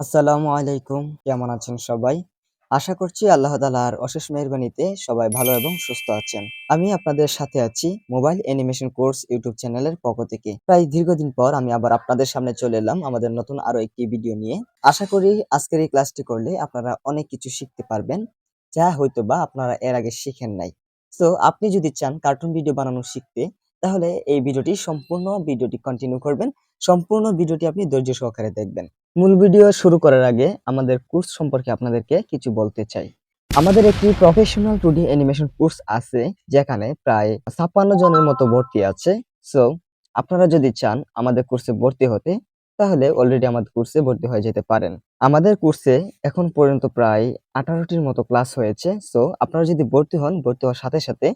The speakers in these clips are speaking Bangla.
আসসালামু আলাইকুম। কেমন আছেন সবাই? আশা করছি আল্লাহ তালার অশেষ মেহরবানিতে সবাই ভালো এবং সুস্থ আছেন। আমি আপনাদের সাথে আছি মোবাইল অ্যানিমেশন কোর্স ইউটিউব চ্যানেলের পক্ষ থেকে। প্রায় দীর্ঘদিন পর আমি আবার আপনাদের সামনে চলে এলাম আমাদের নতুন আরও একটি ভিডিও নিয়ে। আশা করি আজকের এই ক্লাসটি করলে আপনারা অনেক কিছু শিখতে পারবেন, যা হয়তো বা আপনারা এর আগে শিখেন নাই। তো আপনি যদি চান কার্টুন ভিডিও বানানো শিখতে, তাহলে এই ভিডিওটি সম্পূর্ণ ভিডিওটি কন্টিনিউ করবেন। সম্পূর্ণ ভিডিওটি আপনি ধৈর্য সহকারে দেখবেন। মূল ভিডিও শুরু করার আগে আমাদের কোর্স সম্পর্কে আপনাদেরকে কিছু বলতে চাই। আমাদের একটি প্রফেশনাল টুডি অ্যানিমেশন কোর্স আছে, যেখানে প্রায় ছাপ্পান্ন জনের মতো ভর্তি আছে। সো আপনারা যদি চান আমাদের কোর্সে ভর্তি হতে, তাহলে অলরেডি আমাদের কোর্সে ভর্তি হয়ে যেতে পারেন। আমাদের কোর্সে এখন পর্যন্ত প্রায় আঠারোটির মতো ক্লাস হয়েছে। সো আপনারা যদি ভর্তি হন, ভর্তি হওয়ার সাথে সাথে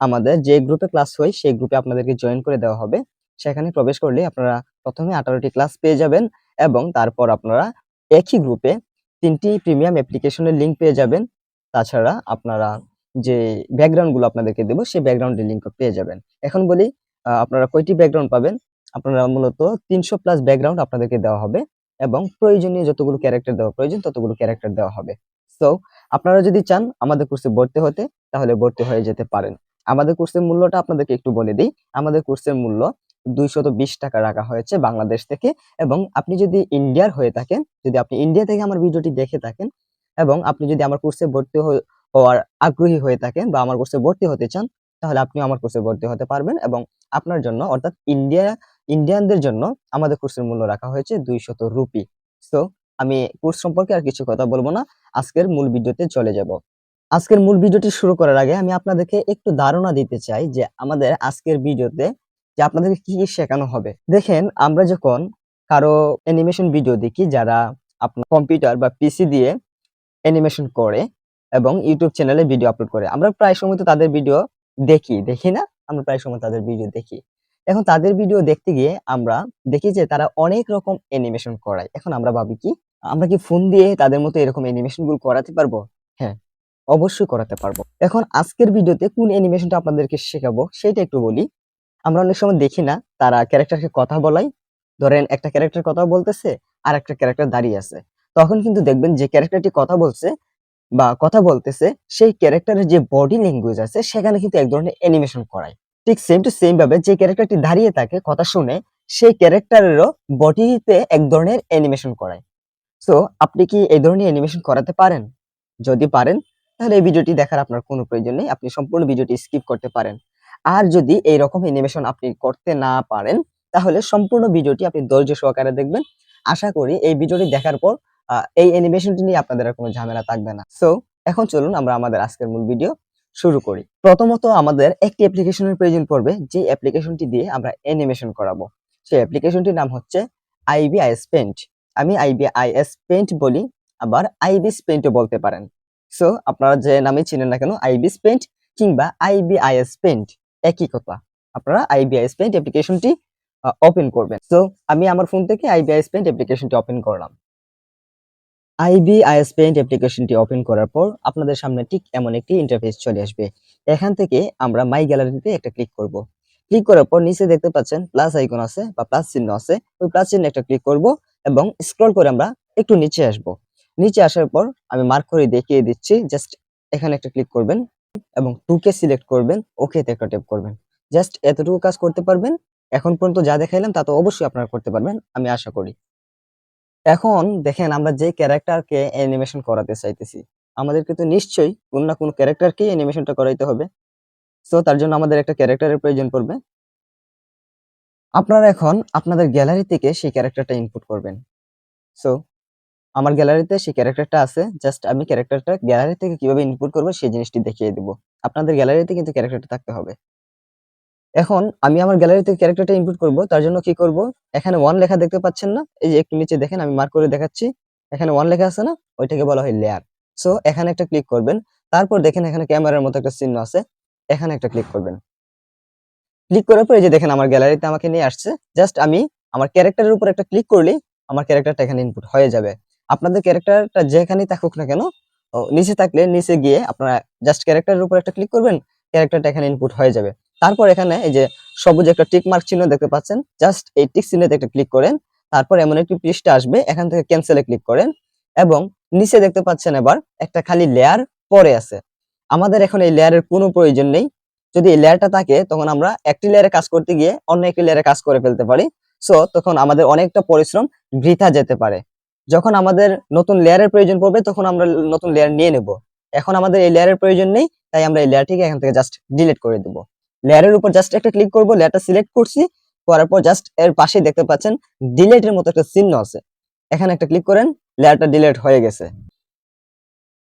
আমাদের যে গ্রুপে ক্লাস হয়, সেই গ্রুপে আপনাদেরকে জয়েন করে দেওয়া হবে। সেখানে প্রবেশ করলে আপনারা প্রথমে আঠারোটি ক্লাস পেয়ে যাবেন। এবং তারপর আপনারা একই গ্রুপে তিনটি প্রিমিয়াম অ্যাপ্লিকেশনের লিঙ্ক পেয়ে যাবেন। তাছাড়া আপনারা যে ব্যাকগ্রাউন্ডগুলো আপনাদেরকে দেবো, সেই ব্যাকগ্রাউন্ডের লিঙ্ক পেয়ে যাবেন। এখন বলি আপনারা কয়টি ব্যাকগ্রাউন্ড পাবেন? আপনারা মূলত তিনশো প্লাস ব্যাকগ্রাউন্ড আপনাদেরকে দেওয়া হবে এবং প্রয়োজনীয় যতগুলো ক্যারেক্টার দেওয়া প্রয়োজন, ততগুলো ক্যারেক্টার দেওয়া হবে। সো আপনারা যদি চান আমাদের কোর্সে ভর্তি হতে, তাহলে ভর্তি হয়ে যেতে পারেন। আমাদের কোর্সের মূল্যটা আপনাদেরকে একটু বলে দিই। আমাদের কোর্সের মূল্য দুইশত বিশ টাকা রাখা হয়েছে বাংলাদেশ থেকে এবং আপনি যদি ইন্ডিয়ার হয়ে থাকেন, যদি আপনি ইন্ডিয়া থেকে আমার ভিডিওটি দেখে থাকেন এবং আপনি যদি আমার কোর্সে ভর্তি হওয়ার আগ্রহী হয়ে থাকেন বা আমার কোর্সে ভর্তি হতে চান, তাহলে আপনি আমার কোর্সে ভর্তি হতে পারবেন এবং আপনার জন্য অর্থাৎ ইন্ডিয়া, ইন্ডিয়ানদের জন্য আমাদের কোর্সের মূল্য রাখা হয়েছে দুইশত রুপি। সো আমি কোর্স সম্পর্কে আর কিছু কথা বলব না, আজকের মূল ভিডিওতে চলে যাব। আজকের মূল ভিডিওটি শুরু করার আগে আমি আপনাদেরকে একটু ধারণা দিতে চাই যে আমাদের আজকের ভিডিওতে যে আপনাদেরকে কি কি শেখানো হবে। দেখেন, আমরা যখন কারও অ্যানিমেশন ভিডিও দেখি, যারা আপনার কম্পিউটার বা পিসি দিয়ে অ্যানিমেশন করে এবং ইউটিউব চ্যানেলে ভিডিও আপলোড করে, আমরা প্রায় সময় তো তাদের ভিডিও দেখি দেখি না? আমরা প্রায় সময় তাদের ভিডিও দেখি। এখন তাদের ভিডিও দেখতে গিয়ে আমরা দেখি যে তারা অনেক রকম অ্যানিমেশন করায়। এখন আমরা ভাবি কি, আমরা কি ফোন দিয়ে তাদের মতো এরকম অ্যানিমেশনগুলো করাতে পারব? হ্যাঁ অবশ্যই করাতে পারব। এখন আজকের ভিডিওতে কোন অ্যানিমেশনটা আপনাদেরকে শেখাবো, সেটা একটু বলি। আমরা অনেক সময় দেখি না, তারা ক্যারেক্টারকে কথা বলাই, ধরেন একটা ক্যারেক্টার কথা বলতেছে, আর একটা ক্যারেক্টার দাঁড়িয়ে আছে। তখন কিন্তু দেখবেন যে ক্যারেক্টারটি কথা বলছে বা কথা বলতেছে, সেই ক্যারেক্টারের যে বডি ল্যাঙ্গুয়েজ আছে, সেখানে কিন্তু এক ধরনের অ্যানিমেশন করায়। ঠিক সেম টু সেম ভাবে যে ক্যারেক্টারটি দাঁড়িয়ে থাকে, কথা শুনে, সেই ক্যারেক্টারেরও বডিতে এক ধরনের অ্যানিমেশন করায়। সো আপনি কি এই ধরনের অ্যানিমেশন করাতে পারেন? যদি পারেন, তাহলে এই ভিডিওটি দেখার আপনার কোনো প্রয়োজন নেই, আপনি সম্পূর্ণ ভিডিওটি স্কিপ করতে পারেন। আর যদি এই রকম অ্যানিমেশন আপনি করতে না পারেন, তাহলে সম্পূর্ণ ভিডিওটি আপনি ধৈর্য সহকারে দেখবেন। আশা করি এই ভিডিওটি দেখার পর এই অ্যানিমেশনটি নিয়ে আপনাদের কোনো ঝামেলা থাকবে না। সো এখন চলুন আমরা আমাদের আজকের মূল ভিডিও শুরু করি। প্রথমত আমাদের একটি অ্যাপ্লিকেশনের প্রয়োজন পড়বে, যে অ্যাপ্লিকেশনটি দিয়ে আমরা অ্যানিমেশন করাবো। সেই অ্যাপ্লিকেশনটির নাম হচ্ছে আইবিআইএস পেন্ট আমি আইবিআইএস পেন্ট বলি, আবার আইবিস পেন্টও বলতে পারেন। সো আপনারা যে নামে চিনেন না কেন আইবিস পেন্ট কিংবা আইবিআইএস পেন্ট একই কথা। আপনারা আইবিআইএস পেন্ট অ্যাপ্লিকেশনটি ওপেন করবেন। সো আমি আমার ফোন থেকে আইবিআইএস পেন্ট অ্যাপ্লিকেশনটি ওপেন করলাম। আইবিআইএস পেন্ট অ্যাপ্লিকেশনটি ওপেন করার পর আপনাদের সামনে ঠিক এমন একটি ইন্টারফেস চলে আসবে। এখান থেকে আমরা মাই গ্যালারিতে একটা ক্লিক করব। ক্লিক করার পর নিচে দেখতে পাচ্ছেন প্লাস আইকন আছে বা প্লাস চিহ্ন আছে। ওই প্লাস চিহ্ন একটা ক্লিক করব এবং স্ক্রল করে আমরা একটু নিচে আসব। নিচে আসার পর আমি মার্ক করে দেখিয়ে দিচ্ছি জাস্ট এখানে একটা ক্লিক করবেন। এবং টুকে সিলেক্ট করবেন ওকে তে একটা ট্যাপ করবেন। জাস্ট এতটুকু কাজ করতে পারবেন। এখন পর্যন্ত যা দেখাইলাম তা তো অবশ্যই আপনারা করতে পারবেন, আমি আশা করি। এখন দেখেন আমরা যে ক্যারেক্টারকে অ্যানিমেশন করাতে চাইতেছি, আমাদেরকে তো নিশ্চয়ই কোন না কোন ক্যারেক্টারকে অ্যানিমেশনটা করাইতে হবে। সো তার জন্য আমাদের একটা ক্যারেক্টারের প্রয়োজন পড়বে। আপনারা এখন আপনাদের গ্যালারি থেকে সেই ক্যারেক্টারটা ইনপুট করবেন। সো আমার গ্যালারিতে সেই ক্যারেক্টারটা আছে জাস্ট আমি ক্যারেক্টারটা গ্যালারি থেকে কীভাবে ইনপুট করব সেই জিনিসটি দেখিয়ে দিব। আপনাদের গ্যালারিতে কিন্তু ক্যারেক্টারটা থাকতে হবে। এখন আমি আমার গ্যালারি থেকে ক্যারেক্টারটা ইনপুট করব, তার জন্য কি করব? এখানে ওয়ান লেখা দেখতে পাচ্ছেন না, এই যে একটু নিচে দেখেন, আমি মার্ক করে দেখাচ্ছি। এখানে ওয়ান লেখা আছে না, ওইটাকে বলা হয় লেয়ার সো এখানে একটা ক্লিক করবেন, তারপর দেখেন এখানে ক্যামেরার মতো একটা চিহ্ন আছে, এখানে একটা ক্লিক করবেন। ক্লিক করার পর যে দেখেন আমার গ্যালারিতে আমাকে নিয়ে আসছে জাস্ট আমি আমার ক্যারেক্টারের উপর একটা ক্লিক করলেই আমার ক্যারেক্টারটা এখানে ইনপুট হয়ে যাবে। আপনাদের ক্যারেক্টারটা যেখানেই থাকুক না কেন নিচে থাকলে নিচে গিয়ে আপনারা জাস্ট ক্যারেক্টারের উপর একটা ক্লিক করবেন, ক্যারেক্টারটা এখানে ইনপুট হয়ে যাবে। তারপর এখানে এই যে সবুজ একটা টিক মার্ক চিহ্ন দেখতে পাচ্ছেন জাস্ট এই টিক চিহ্নতে একটা ক্লিক করেন, তারপর এমন একটি পৃষ্ঠা আসবে, এখান থেকে ক্যান্সেলে ক্লিক করেন এবং নিচে দেখতে পাচ্ছেন এবার একটা খালি লেয়ার পরে আছে। আমাদের এখন এই লেয়ারের কোনো প্রয়োজন নেই। যদি এই লেয়ারটা থাকে, তখন আমরা একটি লেয়ারে কাজ করতে গিয়ে অন্য একটি লেয়ারে কাজ করে ফেলতে পারি। সো তখন আমাদের অনেকটা পরিশ্রম বৃথা যেতে পারে। যখন আমাদের নতুন লেয়ারের প্রয়োজন পড়বে, তখন আমরা নতুন লেয়ার নিয়ে নেব। এখন আমাদের এই লেয়ারের প্রয়োজন নেই, তাই আমরা এই লেয়ারটিকে এখান থেকে জাস্ট ডিলিট করে দেব। লেয়ারের উপর জাস্ট একটা ক্লিক করব, লেয়ারটা সিলেক্ট করছি, করার পর জাস্ট এর পাশেই দেখতে পাচ্ছেন ডিলেটের মতো একটা চিহ্ন আছে। এখানে একটা ক্লিক করেন, লেয়ারটা ডিলেট হয়ে গেছে।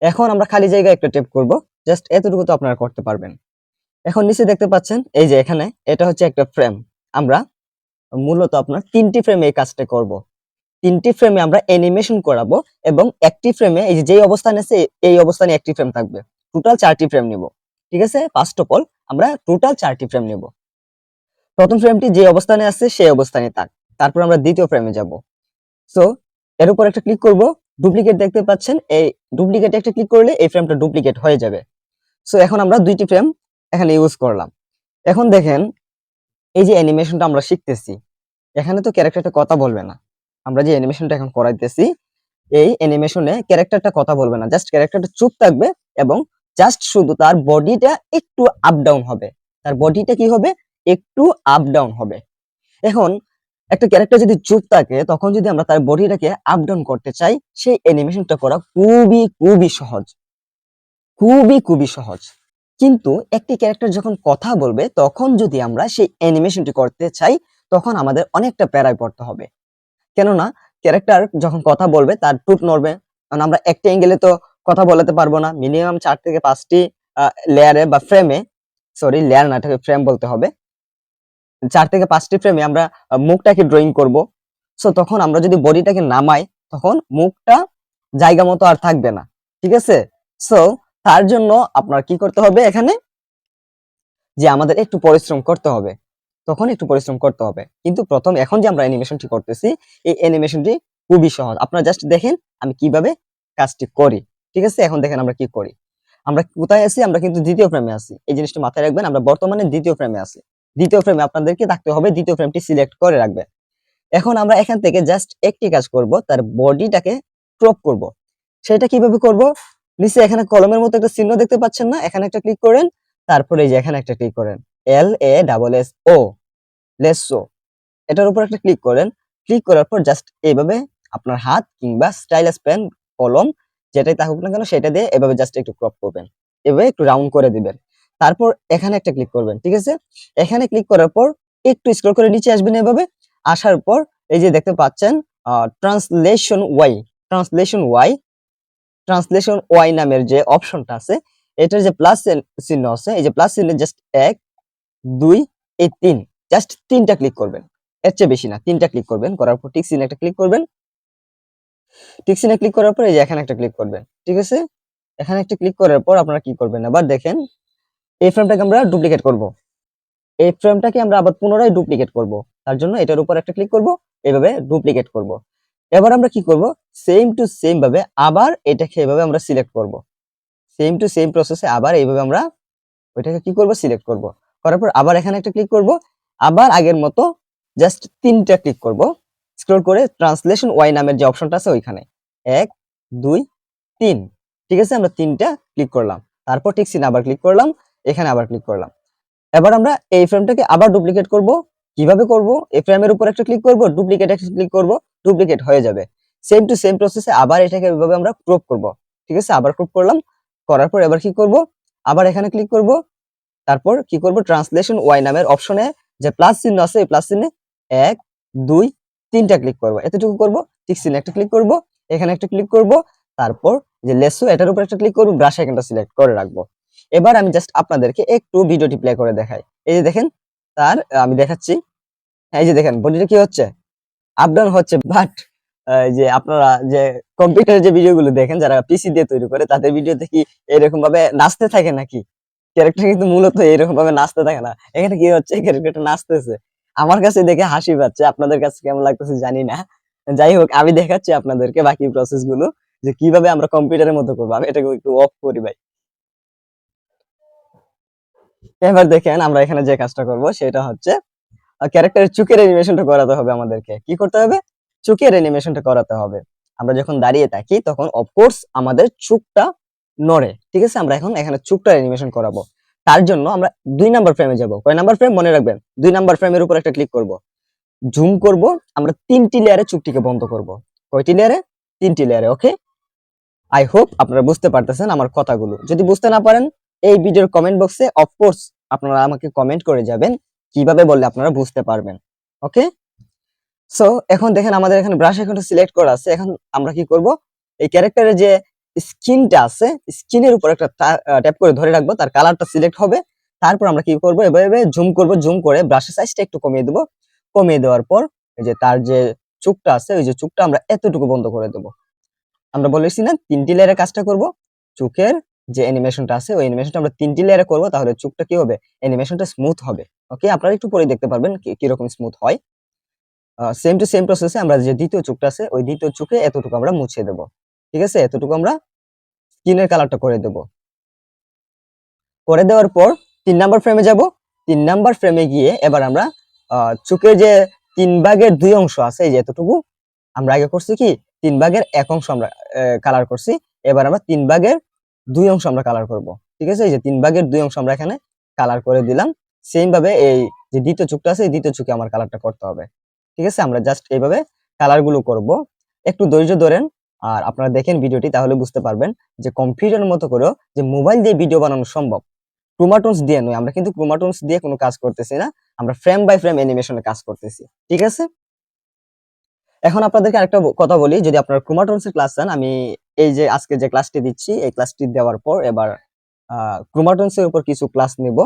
এখন আমরা খালি জায়গায় একটা টেপ করব জাস্ট এতটুকু তো আপনারা করতে পারবেন। এখন নিচে দেখতে পাচ্ছেন, এই যে এখানে, এটা হচ্ছে একটা ফ্রেম আমরা মূলত আপনার তিনটি ফ্রেমে এই কাজটা করব। তিনটি ফ্রেমে আমরা অ্যানিমেশন করাবো এবং একটি ফ্রেমে এই যে অবস্থানে আছে, এই অবস্থানে একটি ফ্রেম থাকবে। টোটাল চারটি ফ্রেম নিব। ঠিক আছে? ফার্স্ট অফ অল আমরা টোটাল চারটি ফ্রেম নিব। প্রথম ফ্রেমটি যে অবস্থানে আছে, সেই অবস্থানে থাক। তারপর আমরা দ্বিতীয় ফ্রেমে যাব। সো এর উপর একটা ক্লিক করব। ডুপ্লিকেট দেখতে পাচ্ছেন, এই ডুপ্লিকেট একটা ক্লিক করলে এই ফ্রেমটা ডুপ্লিকেট হয়ে যাবে। সো এখন আমরা দুইটি ফ্রেম এখানে ইউজ করলাম। এখন দেখেন, এই যে অ্যানিমেশনটা আমরা শিখতেছি। এখানে তো ক্যারেক্টারটা কথা বলবে না। আমরা যে অ্যানিমেশনটা এখন করাইতেছি, এই অ্যানিমেশনে ক্যারেক্টারটা কথা বলবে না জাস্ট ক্যারেক্টারটা চুপ থাকবে এবং জাস্ট শুধু তার বডিটা একটু আপ ডাউন হবে। তার বডিটা কি হবে? একটু আপ ডাউন হবে। এখন একটা ক্যারেক্টার যদি চুপ থাকে, তখন যদি আমরা তার বডিটাকে আপ ডাউন করতে চাই, সেই অ্যানিমেশনটা করা খুবই খুবই সহজ। খুবই খুবই সহজ। কিন্তু একটি ক্যারেক্টার যখন কথা বলবে, তখন যদি আমরা সেই অ্যানিমেশনটি করতে চাই, তখন আমাদের অনেকটা প্যারায় পড়তে হবে। কেননা ক্যারেক্টার যখন কথা বলবে তার টুট নড়বে। কারণ আমরা একটা অ্যাঙ্গেলে তো কথা বলাতে পারব না। মিনিমাম চার থেকে পাঁচটি লেয়ারে বা ফ্রেমে সরি লেয়ার না ফ্রেম বলতে হবে। চার থেকে পাঁচটি ফ্রেমে আমরা মুখটাকে ড্রয়িং করব। সো তখন আমরা যদি বডিটাকে নামাই, তখন মুখটা জায়গা মতো আর থাকবে না। ঠিক আছে? সো তার জন্য আপনার কি করতে হবে এখানে? যে আমাদের একটু পরিশ্রম করতে হবে। তখন একটু পরিশ্রম করতে হবে। কিন্তু প্রথম এখন যে আমরা অ্যানিমেশনটি করতেছি, এই অ্যানিমেশনটি খুবই সহজ। আপনারা জাস্ট দেখেন আমি কীভাবে কাজটি করি। ঠিক আছে? এখন দেখেন আমরা কি করি। আমরা কোথায় আছি? আমরা কিন্তু দ্বিতীয় ফ্রেমে আছি। এই জিনিসটা মাথায় রাখবেন, আমরা বর্তমানে দ্বিতীয় ফ্রেমে আছি। দ্বিতীয় ফ্রেমে আপনাদেরকে থাকতে হবে, দ্বিতীয় ফ্রেমটি সিলেক্ট করে রাখবেন। এখন আমরা এখান থেকে জাস্ট একটি কাজ করব, তার বডিটাকে ক্রপ করব। সেটা কীভাবে করব? নিচে এখানে কলমের মতো একটা চিহ্ন দেখতে পাচ্ছেন না? এখানে একটা ক্লিক করেন, তারপরে এই যে এখানে একটা ক্লিক করেন। L A double S O lasso এটার উপর একটা ক্লিক করেন। ক্লিক করার পর জাস্ট এইভাবে আপনার হাত কিংবা স্টাইলাস পেন কলম যেটাই থাকুক না কেন সেটা দিয়ে এভাবে জাস্ট একটু ক্রপ করবেন। এভাবে একটু রাউন্ড করে দিবেন। তারপর এখানে একটা ক্লিক করবেন, ঠিক আছে? এখানে ক্লিক করার পর একটু স্ক্রল করে নিচে আসবেন এভাবে। আসার পর এই যে দেখতে পাচ্ছেন translation Y translation Y translation Y নামের যে অপশনটা আছে, এটার যে প্লাস চিহ্ন আছে, এই যে প্লাস চিহ্নে জাস্ট এক, দুই, এই তিন। জাস্ট তিনটা ক্লিক করবেন। এর চেয়ে বেশি না, তিনটা ক্লিক করবেন, করার পর টিক চিহ্নে একটা ক্লিক করবেন। টিক চিহ্নে ক্লিক করার পর এই যে এখানে একটা ক্লিক করবেন। ঠিক আছে? এখানে একটা ক্লিক করার পর আপনারা কি করবেন? আবার দেখেন, এই ফ্রেমটাকে আমরা ডুপ্লিকেট করব। এই ফ্রেমটাকে আমরা আবার পুনরায় ডুপ্লিকেট করব। তার জন্য এটার উপর একটা ক্লিক করব, এভাবে ডুপ্লিকেট করব। এবার আমরা কি করব? সেম টু সেম ভাবে আবার এটাকে এভাবে আমরা সিলেক্ট করব। সেম টু সেম প্রসেসে আবার এইভাবে আমরা ওইটাকে কি করব? সিলেক্ট করব। করার পর আবার এখানে একটা ক্লিক করব। আবার আগের মতো জাস্ট তিনটা ক্লিক করব। স্ক্রল করে ট্রান্সলেশন ওয়াই নামের যে অপশনটা আছে ওইখানে। এক, দুই, তিন। ঠিক আছে? আমরা তিনটা ক্লিক করলাম। তারপর ঠিক সিন আবার ক্লিক করলাম, এখানে আবার ক্লিক করলাম। এবার আমরা এই ফ্রেমটাকে আবার ডুপ্লিকেট করব। কীভাবে করব? এই ফ্রেমের উপর একটা ক্লিক করব ডুপ্লিকেট একটা ক্লিক করব ডুপ্লিকেট হয়ে যাবে। সেম টু সেম প্রসেসে আবার এটাকে এভাবে আমরা ক্রপ করব। ঠিক আছে? আবার ক্রপ করলাম। করার পর এবার কি করব? আবার এখানে ক্লিক করব। তারপর কি করব? ট্রান্সলেশন ওয়াই নামের অপশনে যে প্লাস চিহ্ন আছে, এই প্লাস চিহ্নে এক, দুই, তিনটা ক্লিক করব। এতটুকু করব, ঠিক চিহ্নে একটা ক্লিক করব, এখানে একটা ক্লিক করব, তারপর যে লেসো, এটার উপর একটা ক্লিক করব ব্রাশ আইকনটা সিলেক্ট করে রাখব। এবার আমি জাস্ট আপনাদেরকে একটু ভিডিওটি প্লে করে দেখাই। এই যে দেখেন, তার আমি দেখাচ্ছি। এই যে দেখেন বডিটা কি হচ্ছে? আপ ডাউন হচ্ছে বাট যে আপনারা যে কম্পিউটারের যে ভিডিওগুলো দেখেন, যারা পিসি দিয়ে তৈরি করে, তাদের ভিডিওতে কি এরকম ভাবে নাচতে থাকে নাকি? ক্যারেক্টার কিন্তু মূলত এরকম ভাবে নাচতে থাকে না। এখানে কি হচ্ছে? ক্যারেক্টারটা নাচতেছে। আমার কাছে দেখে হাসি পাচ্ছে। আপনাদের কাছে কেমন লাগতেছে জানি না। যাই হোক, আমি দেখাচ্ছি আপনাদেরকে বাকি প্রসেসগুলো, যে কীভাবে আমরা কম্পিউটারের মতো করব। আমি এটাকে একটু অফ করি ভাই। এবার দেখেন, আমরা এখানে যে কাজটা করব, সেটা হচ্ছে ক্যারেক্টারের চুকের অ্যানিমেশনটা করাতে হবে আমাদেরকে। কি করতে হবে? চোখের অ্যানিমেশনটা করাতে হবে। আমরা যখন দাঁড়িয়ে থাকি, তখন অফকোর্স আমাদের চোখটা নড়ে, ঠিক আছে? আমরা এখন এখানে চোখটা অ্যানিমেশন করাবো। তার জন্য আমরা দুই নাম্বার ফ্রেমে যাব। কয় নাম্বার ফ্রেম মনে রাখবেন, দুই নাম্বার ফ্রেমের উপর একটা ক্লিক করব। জুম করব, আমরা তিনটি লেয়ারে চোখটিকে বন্ধ করব। কয়টি লেয়ারে তিনটি লেয়ারে ওকে আই হোপ আপনারা বুঝতে পারতেছেন আমার কথাগুলো। যদি বুঝতে না পারেন, এই ভিডিওর কমেন্ট বক্সে অফকোর্স আপনারা আমাকে কমেন্ট করে যাবেন, কীভাবে বললে আপনারা বুঝতে পারবেন ওকে সো এখন দেখেন আমাদের এখানে ব্রাশ এখন সিলেক্ট করা আছে। এখন আমরা কি করব? এই ক্যারেক্টারের যে স্কিনটা আছে, স্কিনের উপর একটা ট্যাপ করে ধরে রাখব, তার কালারটা সিলেক্ট হবে। তারপর আমরা কি করব? এভাবে জুম করব জুম করে ব্রাশের সাইজটা একটু কমিয়ে দেবো। কমিয়ে দেওয়ার পর এই যে তার যে চুকটা আছে, ওই যে চুকটা আমরা এতটুকু বন্ধ করে দেবো। আমরা বলেছি না, তিনটি লেয়ারে কাজটা করব। চোখের যে অ্যানিমেশনটা আছে, ওই অ্যানিমেশনটা আমরা তিনটি লেয়ারে করব, তাহলে চোখটা কি হবে? অ্যানিমেশনটা স্মুথ হবে। ওকে আপনারা একটু পরে দেখতে পারবেন কীরকম স্মুথ হয়। সেম টু সেম প্রসেসে আমরা যে দ্বিতীয় চোখটা আছে, ওই দ্বিতীয় চোখে এতটুকু আমরা মুছে দেব। ঠিক আছে? এতটুকু আমরা স্কিনের কালারটা করে দেব। করে দেওয়ার পর তিন নাম্বার ফ্রেমে যাব। তিন নাম্বার ফ্রেমে গিয়ে এবার আমরা চোখের যে তিন ভাগের দুই অংশ আছে, এই যে এতটুকু, আমরা আগে করছি কি? তিন ভাগের এক অংশ আমরা কালার করছি। এবার আমরা তিন ভাগের দুই অংশ আমরা কালার করব। ঠিক আছে? এই যে তিন ভাগের দুই অংশ আমরা এখানে কালার করে দিলাম। সেম ভাবে এই যে দ্বিতীয় চোখটা আছে, এই দ্বিতীয় চোখে আমার কালারটা করতে হবে। ঠিক আছে? আমরা জাস্ট এইভাবে কালারগুলো করব। একটু ধৈর্য ধরেন। আর আপনারা দেখেন ভিডিওটি, তাহলে বুঝতে পারবেন যে কম্পিউটারের মতো করেও যে মোবাইল দিয়ে ভিডিও বানানো সম্ভব। ক্রোমাটোনস দিয়ে নয়, আমরা কিন্তু ক্রোমাটোনস দিয়ে কোনো কাজ করতেছি না, আমরা ফ্রেম বাই ফ্রেম অ্যানিমেশনে কাজ করতেছি, ঠিক আছে? এখন আপনাদেরকে আরেকটা কথা বলি, যদি আপনার ক্রোমাটোনস এর ক্লাস চান, আমি এই যে আজকে যে ক্লাসটি দিচ্ছি, এই ক্লাসটি দেওয়ার পর এবার ক্রোমাটোনস এর উপর কিছু ক্লাস নিব।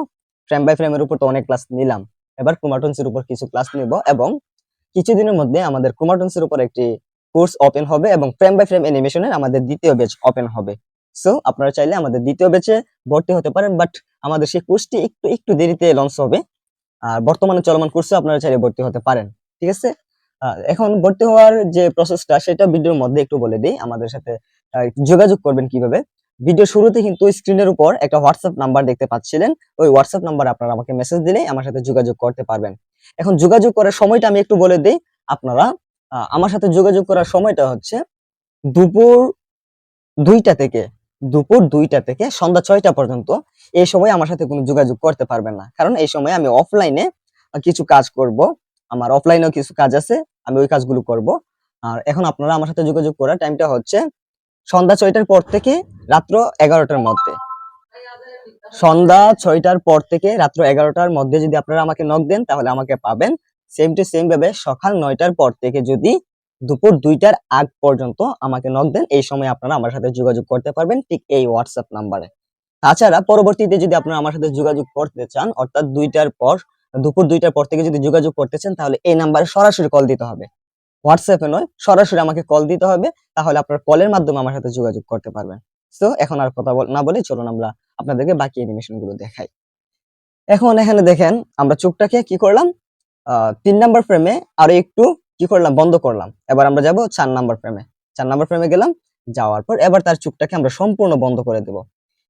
ফ্রেম বাই ফ্রেমের উপর তো অনেক ক্লাস নিলাম, এবার ক্রোমাটোনস এর উপর কিছু ক্লাস নিব এবং কিছুদিনের মধ্যে আমাদের ক্রোমাটোনস এর উপর একটি কোর্স ওপেন হবে এবং ফ্রেম বাই ফ্রেম অ্যানিমেশনের আমাদের দ্বিতীয় ব্যাচ ওপেন হবে। সো আপনারা চাইলে আমাদের দ্বিতীয় ব্যাচে ভর্তি হতে পারেন বাট আমাদের সেই কোর্সটি একটু একটু দেরিতে লঞ্চ হবে। আর বর্তমানে চলমান কোর্সে আপনারা চাইলে ভর্তি হতে পারেন, ঠিক আছে? এখন ভর্তি হওয়ার যে প্রসেসটা সেটা ভিডিওর মধ্যে একটু বলে দিই। আমাদের সাথে যোগাযোগ করবেন কীভাবে? ভিডিও শুরুতে কিন্তু স্ক্রিনের উপর একটা হোয়াটসঅ্যাপ নাম্বার দেখতে পাচ্ছিলেন। ওই হোয়াটসঅ্যাপ নাম্বার আপনারা আমাকে মেসেজ দিলেই আমার সাথে যোগাযোগ করতে পারবেন। এখন যোগাযোগ করার সময়টা আমি একটু বলে দিই। আপনারা আমার সাথে যোগাযোগ করার সময়টা হচ্ছে দুপুর দুইটা থেকে, দুপুর দুইটা থেকে সন্ধ্যা ছয়টা পর্যন্ত এই সময় আমার সাথে কোনো যোগাযোগ করতে পারবেন না। কারণ এই সময় আমি অফলাইনে কিছু কাজ করব, আমার অফলাইনেও কিছু কাজ আছে, আমি ওই কাজগুলো করব। আর এখন আপনারা আমার সাথে যোগাযোগ করার টাইমটা হচ্ছে সন্ধ্যা ছয়টার পর থেকে রাত্র এগারোটার মধ্যে। সন্ধ্যা ছয়টার পর থেকে রাত্র এগারোটার মধ্যে যদি আপনারা আমাকে নক দেন, তাহলে আমাকে পাবেন। সেম টু সেম ভাবে সকাল নয়টার পর থেকে যদি দুপুর দুইটার আগ পর্যন্ত আমাকে নক দেন, এই সময় আপনারা আমার সাথে যোগাযোগ করতে পারবেন ঠিক এই হোয়াটসঅ্যাপ নাম্বারে তাছাড়া পরবর্তীতে যদি আপনারা আমার সাথে যোগাযোগ করতে চান, অর্থাৎ দুইটার পর, দুপুর দুইটার পর থেকে যদি যোগাযোগ করতে চান, তাহলে এই নাম্বারে সরাসরি কল দিতে হবে। হোয়াটসঅ্যাপে নয়, সরাসরি আমাকে কল দিতে হবে, তাহলে আপনার কলের মাধ্যমে আমার সাথে যোগাযোগ করতে পারবেন। তো এখন আর কথা না বলে চলুন আমরা আপনাদেরকে বাকি অ্যানিমেশনগুলো দেখাই। এখন এখানে দেখেন, আমরা চোখটাকে কি করলাম? তিন নাম্বার ফ্রেমে আরও একটু কি করলাম, বন্ধ করলাম। এবার আমরা যাব চার নাম্বার ফ্রেমে চার নাম্বার ফ্রেমে গেলাম, যাওয়ার পর এবার তার চোখটাকে আমরা সম্পূর্ণ বন্ধ করে দেব।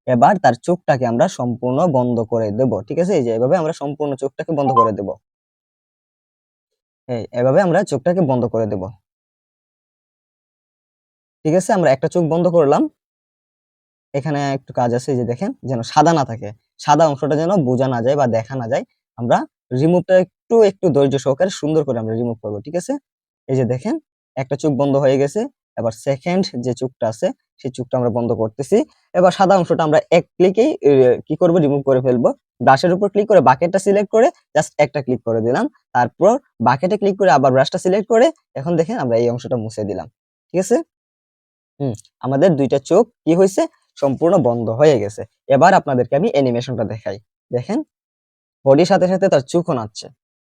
এবার তার চোখটাকে আমরা সম্পূর্ণ বন্ধ করে দেব, ঠিক আছে? এই যে এভাবে আমরা সম্পূর্ণ চোখটাকে বন্ধ করে দেব। এই, এভাবে আমরা চোখটাকে বন্ধ করে দেব। ঠিক আছে? আমরা একটা চোখ বন্ধ করলাম। এখানে একটু কাজ আছে যে দেখেন, যেন সাদা না থাকে। সাদা অংশটা যেন বোঝা না যায় বা দেখা না যায়। আমরা রিমুভটা একটু একটু ধৈর্য সহকারে সুন্দর করে আমরা রিমুভ করব, ঠিক আছে? এই যে দেখেন, একটা চোখ বন্ধ হয়ে গেছে, এবার সেকেন্ড যে চোখটা আছে, সেই চোখটা আমরা বন্ধ করতেছি। এবার সাদা অংশটা আমরা এক ক্লিকেই কি করব? রিমুভ করে ফেলব। ব্রাশের উপর ক্লিক করে বাকেটটা সিলেক্ট করে জাস্ট একটা ক্লিক করে দিলাম। তারপর বাকেটে ক্লিক করে আবার ব্রাশটা সিলেক্ট করে এখন দেখেন আমরা এই অংশটা মুছে দিলাম, ঠিক আছে? হুম, আমাদের দুইটা চোখ কি হয়েছে? সম্পূর্ণ বন্ধ হয়ে গেছে। এবার আপনাদেরকে আমি অ্যানিমেশনটা দেখাই। দেখেন বডির সাথে সাথে তার চোখও নাচছে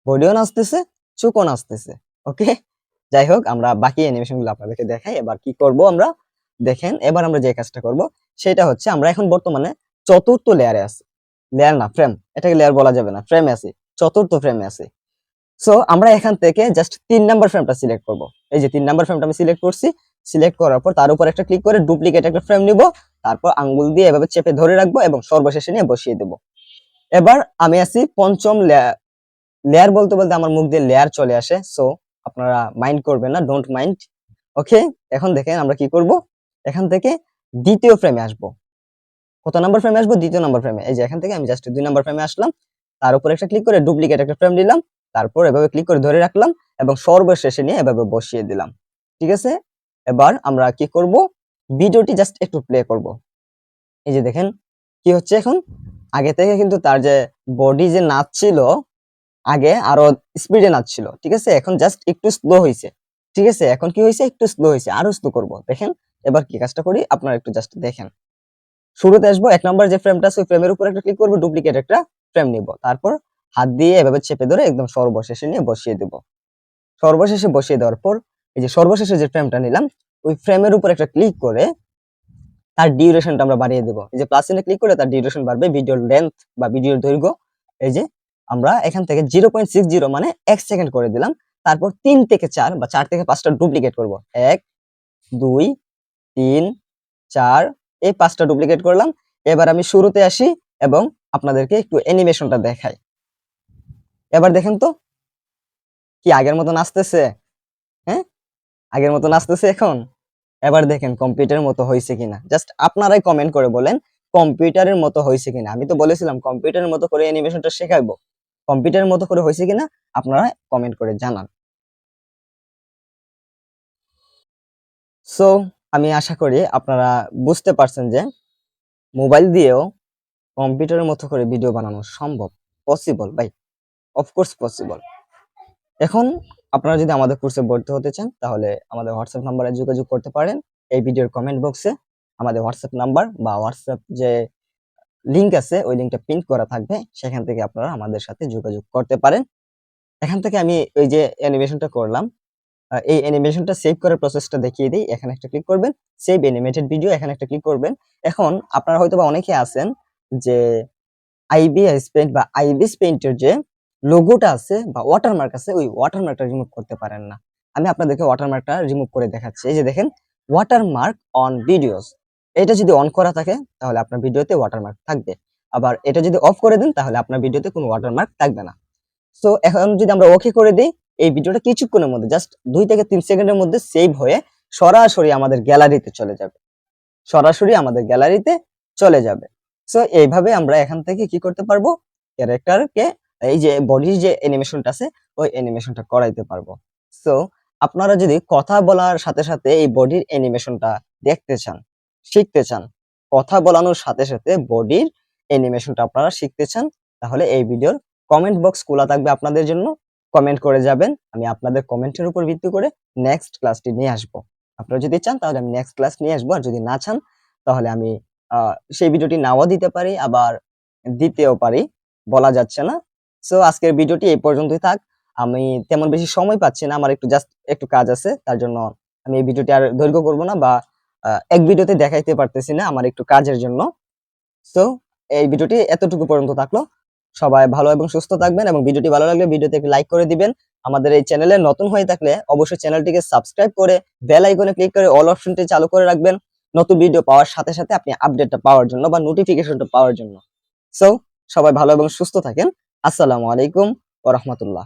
বডিও নাচতেছে চোখও নাচতেছে ওকে যাই হোক আমরা বাকি অ্যানিমেশনগুলো আপনাদেরকে দেখাই। এবার কি করব আমরা? দেখেন, এবার আমরা যে কাজটা করব, সেটা হচ্ছে আমরা এখন বর্তমানে চতুর্থ লেয়ারে আছি। লেয়ার না ফ্রেম এটাকে লেয়ার বলা যাবে না। ফ্রেমে আছি। চতুর্থ ফ্রেমে আছি। সো আমরা এখান থেকে জাস্ট তিন নাম্বার ফ্রেমটা সিলেক্ট করব। এই যে তিন নাম্বার ফ্রেমটা আমি সিলেক্ট করছি সিলেক্ট করার পর তার উপর একটা ক্লিক করে ডুপ্লিকেট একটা ফ্রেম নিব। তারপর আঙ্গুল দিয়ে এভাবে চেপে ধরে রাখব এবং সর্বশেষে নিয়ে বসিয়ে দেব। এবার আমি আছি পঞ্চম লেয়ার বলতে বলতে আমার মুখ দিয়ে লেয়ার চলে আসে সো আপনারা মাইন্ড করবেন না ডোন্ট মাইন্ড ওকে এখন দেখেন আমরা কি করব? এখান থেকে দ্বিতীয় ফ্রেমে আসব। কত নাম্বার ফ্রেমে আসব? দ্বিতীয় নাম্বার ফ্রেমে এই যে এখান থেকে আমি জাস্ট দুই নাম্বার ফ্রেমে আসলাম। তার উপর একটা ক্লিক করে ডুপ্লিকেট একটা ফ্রেম দিলাম। তারপর এভাবে ক্লিক করে ধরে রাখলাম এবং সর্বশেষে নিয়ে এভাবে বসিয়ে দিলাম। ঠিক আছে? এবার আমরা কি করব? ভিডিওটি জাস্ট একটু প্লে করব। এই যে দেখেন, কি হচ্ছে এখন? আগে থেকে কিন্তু তার যে বডি যে নাচছিল আগে আরও স্পিডে নাচছিল, ঠিক আছে? এখন জাস্ট একটু স্লো হয়েছে ঠিক আছে? এখন কি হয়েছে একটু স্লো হয়েছে আরও স্লো করব। দেখেন, এবার কি কাজটা করি? আপনারা একটু জাস্ট দেখেন। শুরুতে আসব, এক নম্বর যে ফ্রেমটা আছে, ওই ফ্রেমের উপর একটা ক্লিক করব ডুপ্লিকেট একটা ফ্রেম নিব। তারপর হাত দিয়ে এভাবে চেপে ধরে একদম সর্বশেষে নিয়ে বসিয়ে দেব। সর্বশেষে বসিয়ে দেওয়ার পর, এই যে সর্বশেষে যে ফ্রেমটা নিলাম, ওই ফ্রেমের উপর একটা ক্লিক করে তার ডিউরেশনটা আমরা বাড়িয়ে দেবো। এই যে প্লাস ক্লিক করে তার ডিউরেশন বাড়বে ভিডিওর লেন্থ বা ভিডিওর দৈর্ঘ্য। এই যে আমরা এখান থেকে জিরো পয়েন্ট সিক্স জিরো মানে এক সেকেন্ড করে দিলাম। তারপর তিন থেকে চার বা চার থেকে পাঁচটা ডুপ্লিকেট করব। এক, দুই, তিন, চার, এই পাঁচটা ডুপ্লিকেট করলাম। এবার আমি শুরুতে আসি এবং আপনাদেরকে একটু অ্যানিমেশনটা দেখাই। এবার দেখেন তো, কি আগের মতো নাচতেছে হ্যাঁ? আগের মতো নাচতেছে এখন? এবার দেখেন কম্পিউটারের মতো হয়েছে কিনা। জাস্ট আপনারাই কমেন্ট করে বলেন কম্পিউটারের মতো হয়েছে কিনা। আমি তো বলেছিলাম কম্পিউটারের মতো করে অ্যানিমেশনটা শেখাবো কম্পিউটারের মতো করে হয়েছে কিনা আপনারা কমেন্ট করে জানান। সো আমি আশা করি আপনারা বুঝতে পারছেন যে মোবাইল দিয়েও কম্পিউটারের মতো করে ভিডিও বানানো সম্ভব পসিবল ভাই অফকোর্স পসিবল এখন আপনারা যদি আমাদের কোর্সে ভর্তি হতে চান, তাহলে আমাদের হোয়াটসঅ্যাপ নাম্বারে যোগাযোগ করতে পারেন। এই ভিডিওর কমেন্ট বক্সে আমাদের হোয়াটসঅ্যাপ নাম্বার বা হোয়াটসঅ্যাপ যে লিংক আছে, ওই লিংকটা প্রিন্ট করা থাকবে। সেখান থেকে আপনারা আমাদের সাথে যোগাযোগ করতে পারেন। এখান থেকে আমি ওই যে অ্যানিমেশনটা করলাম। এই অ্যানিমেশনটা সেভ করার প্রসেসটা দেখিয়ে দিই। এখানে একটা ক্লিক করবেন সেভ অ্যানিমেটেড ভিডিও এখানে একটা ক্লিক করবেন। এখন আপনারা হয়তো বা অনেকে আছেন যে আইবিএস পেইন্ট বা আইবিএস পেইন্টের যে লোগোটা আছে বা ওয়াটারমার্ক আছে, ওই ওয়াটারমার্কটা রিমুভ করতে পারেন না। আমি আপনাদেরকে ওয়াটারমার্কটা রিমুভ করে দেখাচ্ছি। এই যে দেখেন ওয়াটারমার্ক অন ভিডিওস এটা যদি অন করা থাকে, তাহলে আপনার ভিডিওতে ওয়াটারমার্ক থাকবে। আবার এটা যদি অফ করে দেন, তাহলে আপনার ভিডিওতে কোনো ওয়াটারমার্ক থাকবে না। সো এখন যদি আমরা ওকে করে দিই, এই ভিডিওটা কিছুক্ষণের মধ্যে জাস্ট দুই থেকে তিন সেকেন্ডের মধ্যে সেভ হয়ে সরাসরি আমাদের গ্যালারিতে চলে যাবে। সরাসরি আমাদের গ্যালারিতে চলে যাবে। সো এইভাবে আমরা এখান থেকে কি করতে পারব? ক্যারেক্টারকে এই যে বডির যে অ্যানিমেশনটা আছে, ওই অ্যানিমেশনটা করাইতে পারব। সো আপনারা যদি কথা বলার সাথে সাথে এই বডির অ্যানিমেশনটা দেখতে চান শিখতে চান। কথা বলানোর সাথে সাথে বডির অ্যানিমেশনটা আপনারা শিখতে চান, তাহলে এই ভিডিওর কমেন্ট বক্স খোলা থাকবে আপনাদের জন্য। কমেন্ট করে যাবেন, আমি আপনাদের কমেন্টের উপর ভিত্তি করে নেক্সট ক্লাসটি নিয়ে আসব। আপনারা যদি চান, তাহলে আমি নেক্সট ক্লাস নিয়ে আসব, আর যদি না চান, তাহলে আমি সেই ভিডিওটি নাও দিতে পারি, আবার দিতেও পারি, বলা যাচ্ছে না। সো আজকের ভিডিওটি এই পর্যন্তই থাক। আমি তেমন বেশি সময় পাচ্ছি না, আমার একটু জাস্ট একটু কাজ আছে, তার জন্য আমি এই ভিডিওটি আর দৈর্ঘ্য করব না, বা এক ভিডিওতে দেখাইতে পারতেছি না আমার একটু কাজের জন্য। সো এই ভিডিওটি এতটুকু পর্যন্ত থাকল। সবাই ভালো এবং সুস্থ থাকবেন এবং ভিডিওটি ভালো লাগলে ভিডিওতে একটি লাইক করে দিবেন। আমাদের এই চ্যানেলে নতুন হয়ে থাকলে অবশ্যই চ্যানেলটিকে সাবস্ক্রাইব করে বেল আইকনে ক্লিক করে অল অপশনটি চালু করে রাখবেন। নতুন ভিডিও পাওয়ার সাথে সাথে আপনি আপডেটটা পাওয়ার জন্য বা নোটিফিকেশনটা পাওয়ার জন্য। সো সবাই ভালো এবং সুস্থ থাকেন। আসসালামু আলাইকুম ওয়া রাহমাতুল্লাহ।